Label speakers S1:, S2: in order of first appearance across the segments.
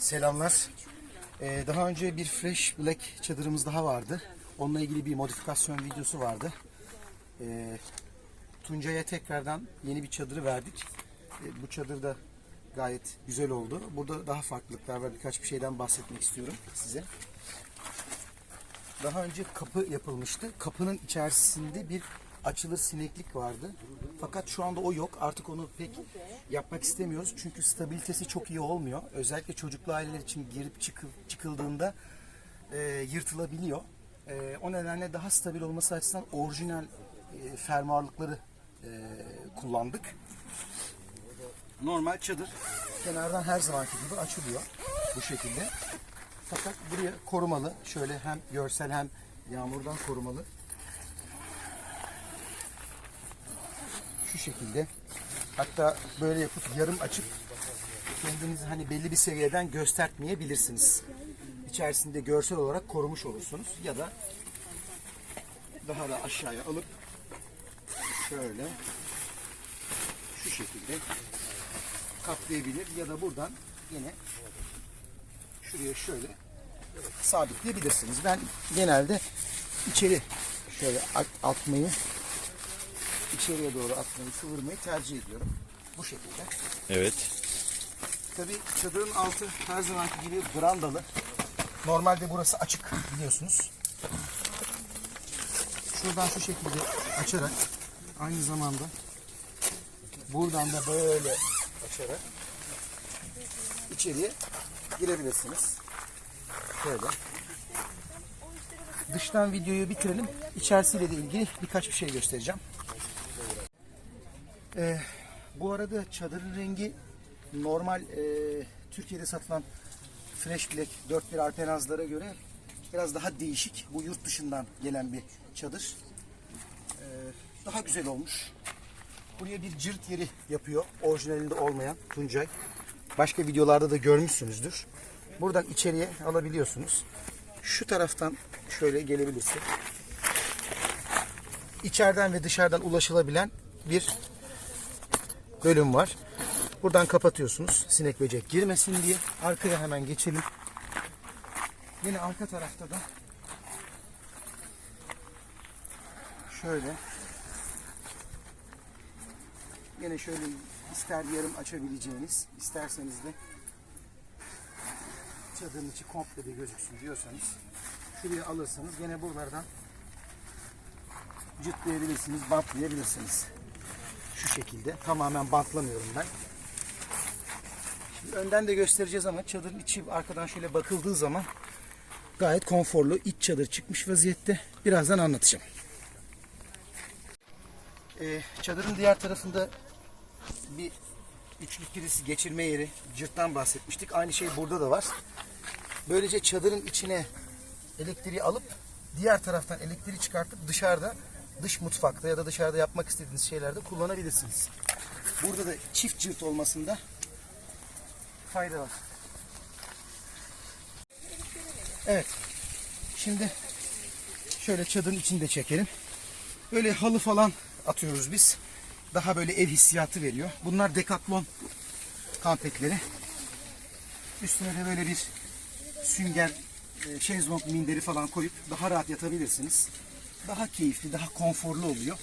S1: Selamlar. Ee, daha önce bir Fresh Black çadırımız daha vardı. Onunla ilgili bir modifikasyon videosu vardı. Ee, Tuncay'a tekrardan yeni bir çadırı verdik. Ee, bu çadır da gayet güzel oldu. Burada daha farklılıklar var. Birkaç bir şeyden bahsetmek istiyorum size. Daha önce kapı yapılmıştı. Kapının içerisinde bir açılır sineklik vardı. Fakat şu anda o yok. Artık onu pek yapmak istemiyoruz. Çünkü stabilitesi çok iyi olmuyor. Özellikle çocuklu aileler için girip çıkıl, çıkıldığında e, yırtılabiliyor. E, o nedenle daha stabil olması açısından orijinal e, fermuarlıkları e, kullandık. Normal çadır kenardan her zamanki gibi açılıyor bu şekilde. Fakat buraya korumalı. Şöyle hem görsel hem yağmurdan korumalı. Şu şekilde. Hatta böyle yapıp yarım açıp kendinizi hani belli bir seviyeden göstermeyebilirsiniz. İçerisinde görsel olarak korumuş olursunuz. Ya da daha da aşağıya alıp şöyle şu şekilde kaplayabilir ya da buradan yine şuraya şöyle sabitleyebilirsiniz. Ben genelde içeri şöyle at- atmayı içeriye doğru atmayı, kıvırmayı tercih ediyorum. Bu şekilde.
S2: Evet.
S1: Tabii çadırın altı her zamanki gibi brandalı. Normalde burası açık biliyorsunuz. Şuradan şu şekilde açarak aynı zamanda buradan da böyle açarak içeriye girebilirsiniz. Şöyle. Dıştan videoyu bitirelim. İçerisiyle de ilgili birkaç bir şey göstereceğim. Ee, bu arada çadırın rengi normal e, Türkiye'de satılan Fresh Black 4.1 Alpenazlara göre biraz daha değişik. Bu yurt dışından gelen bir çadır. Ee, daha güzel olmuş. Buraya bir cırt yeri yapıyor. Orijinalinde olmayan Tuncay. Başka videolarda da görmüşsünüzdür. Buradan içeriye alabiliyorsunuz. Şu taraftan şöyle gelebilirsek. İçeriden ve dışarıdan ulaşılabilen bir bölüm var. Buradan kapatıyorsunuz sinek böcek girmesin diye. Arkaya hemen geçelim. Yine arka tarafta da şöyle yine şöyle ister yarım açabileceğiniz isterseniz de çadırın içi komple de gözüksün diyorsanız şuraya alırsanız gene buralardan cıtlayabilirsiniz, bantlayabilirsiniz şu şekilde. Tamamen bantlamıyorum ben. Şimdi önden de göstereceğiz ama çadırın içi arkadan şöyle bakıldığı zaman gayet konforlu. iç çadır çıkmış vaziyette. Birazdan anlatacağım. Ee, çadırın diğer tarafında bir üçlü priz geçirme yeri, cırttan bahsetmiştik. Aynı şey burada da var. Böylece çadırın içine elektriği alıp diğer taraftan elektriği çıkartıp dışarıda dış mutfakta ya da dışarıda yapmak istediğiniz şeylerde kullanabilirsiniz. Burada da çift cırt olmasında fayda var. Evet. Şimdi şöyle çadırın içinde çekelim. Böyle halı falan atıyoruz biz. Daha böyle ev hissiyatı veriyor. Bunlar Decathlon kampekleri. Üstüne de böyle bir sünger, e, şezlong minderi falan koyup daha rahat yatabilirsiniz. Daha keyifli, daha konforlu oluyor.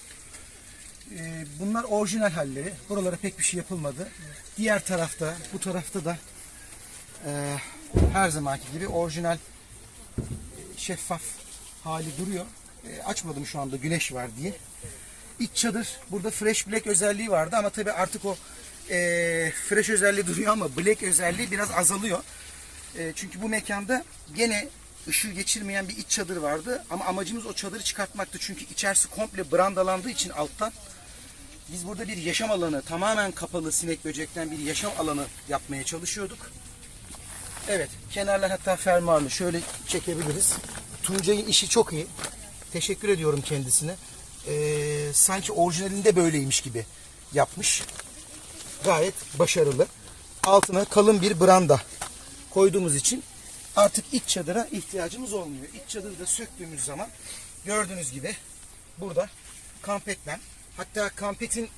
S1: E, Bunlar orijinal halleri. Buralara pek bir şey yapılmadı. Diğer tarafta, bu tarafta da e, her zamanki gibi orijinal e, şeffaf hali duruyor. E, açmadım şu anda güneş var diye. İç çadır burada fresh black özelliği vardı ama tabii artık o fresh özelliği duruyor ama black özelliği biraz azalıyor. Çünkü bu mekanda gene ışığı geçirmeyen bir iç çadır vardı ama amacımız o çadırı çıkartmaktı. Çünkü içerisi komple brandalandığı için alttan biz burada bir yaşam alanı tamamen kapalı sinek böcekten bir yaşam alanı yapmaya çalışıyorduk. Evet kenarlar hatta fermuarlı şöyle çekebiliriz. Tuncay'ın işi çok iyi. Teşekkür ediyorum kendisine. Ee, sanki orijinalinde böyleymiş gibi yapmış. Gayet başarılı. Altına kalın bir branda koyduğumuz için artık iç çadıra ihtiyacımız olmuyor. İç çadırı da söktüğümüz zaman gördüğünüz gibi burada kampetlen hatta kampetin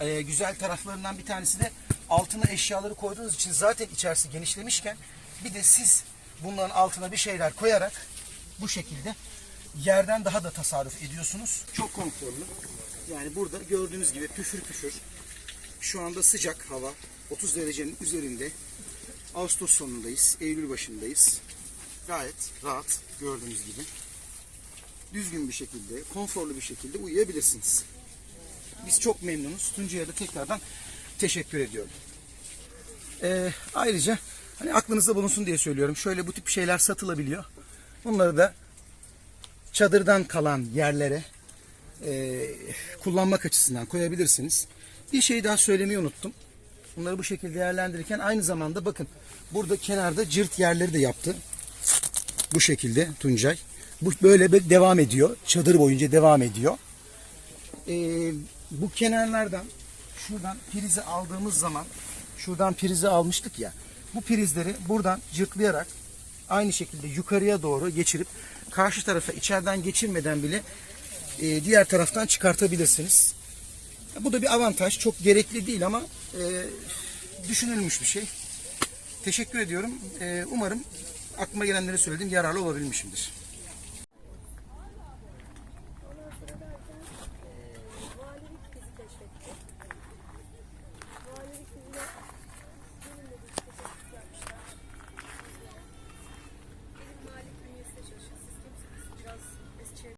S1: e, güzel taraflarından bir tanesi de altına eşyaları koyduğunuz için zaten içerisi genişlemişken bir de siz bunların altına bir şeyler koyarak bu şekilde yerden daha da tasarruf ediyorsunuz. Çok konforlu. Yani burada gördüğünüz gibi püfür püfür. Şu anda sıcak hava. 30 derecenin üzerinde. Ağustos sonundayız. Eylül başındayız. Gayet rahat gördüğünüz gibi. Düzgün bir şekilde, konforlu bir şekilde uyuyabilirsiniz. Biz çok memnunuz. Tuncay'a da tekrardan teşekkür ediyorum. Ee, ayrıca hani aklınızda bulunsun diye söylüyorum. Şöyle bu tip şeyler satılabiliyor. Bunları da çadırdan kalan yerlere e, kullanmak açısından koyabilirsiniz. Bir şey daha söylemeyi unuttum. Bunları bu şekilde değerlendirirken aynı zamanda bakın burada kenarda cırt yerleri de yaptı. Bu şekilde Tuncay. Bu böyle bir devam ediyor. Çadır boyunca devam ediyor. Ee, bu kenarlardan şuradan prizi aldığımız zaman şuradan prizi almıştık ya. Bu prizleri buradan cırtlayarak aynı şekilde yukarıya doğru geçirip karşı tarafa içeriden geçirmeden bile e, diğer taraftan çıkartabilirsiniz. Bu da bir avantaj. Çok gerekli değil ama e, düşünülmüş bir şey. Teşekkür ediyorum. E, umarım aklıma gelenleri söyledim. Yararlı olabilmişimdir.